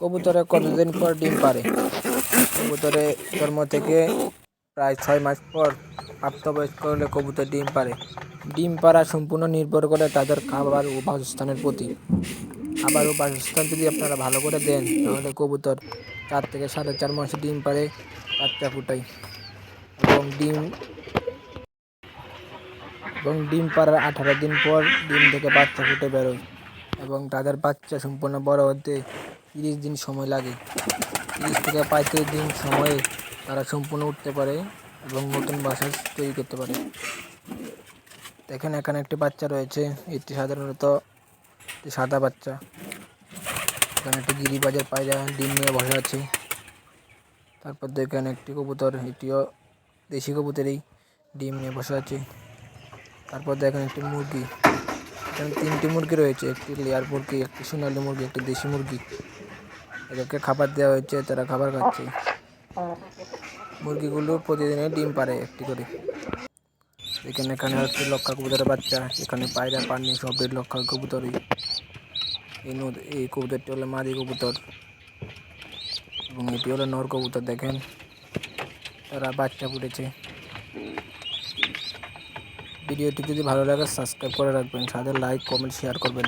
কবুতরে কতদিন পর ডিম পারে? কবুতরে জন্ম থেকে প্রায় ছয় মাস পর প্রাপ্তবয়স্ক হলে কবুতর ডিম পারে। ডিম পাড়া সম্পূর্ণ নির্ভর করে তাদের খাবার ও বাসস্থানের প্রতি। খাবার ও বাসস্থান যদি আপনারা ভালো করে দেন, তাহলে কবুতর চার থেকে সাড়ে চার মাসে ডিম পারে বাচ্চা ফুটায়। এবং ডিম এবং ডিম পাড়ার আঠারো দিন পর ডিম থেকে বাচ্চা ফুটে বেরোয়। এবং তাদের বাচ্চা সম্পূর্ণ বড় হতে তিরিশ দিন সময় লাগে। তিরিশ থেকে পঁয়ত্রিশ দিন সময়ে তারা সম্পূর্ণ উঠতে পারে এবং নতুন বাসা তৈরি করতে পারে। দেখেন, এখানে একটি বাচ্চা রয়েছে, এটি সাধারণত সাদা বাচ্চা। এখানে একটি গিরিবাজের পায়রা ডিম নিয়ে বসে আছে। তারপর দেখেন, একটি কবুতর, এটিও দেশি কবুতরেই ডিম নিয়ে বসে আছে। তারপর দেখেন, একটি মুরগি। এখানে তিনটি মুরগি রয়েছে, একটি লেয়ার মুরগি, একটি সোনালী মুরগি, একটি দেশি মুরগি। এদেরকে খাবার দেওয়া হয়েছে, তারা খাবার খাচ্ছে। মুরগিগুলো প্রতিদিনে ডিম পারে একটি করে। এখানে এখানে হচ্ছে লক্ষা কবুতরের বাচ্চা, এখানে পায়রা পানি সবের লক্ষা কবুতরই। এই নদ, এই কবুতরটি হলো মাদি কবুতর। এবং এটি হলো নর কবুতর, দেখেন। তারা বাচ্চা ফুটেছে ভিডিওটি যদি ভালো লাগে সাবস্ক্রাইব করে রাখবেন। সাথে লাইক কমেন্ট শেয়ার করবেন।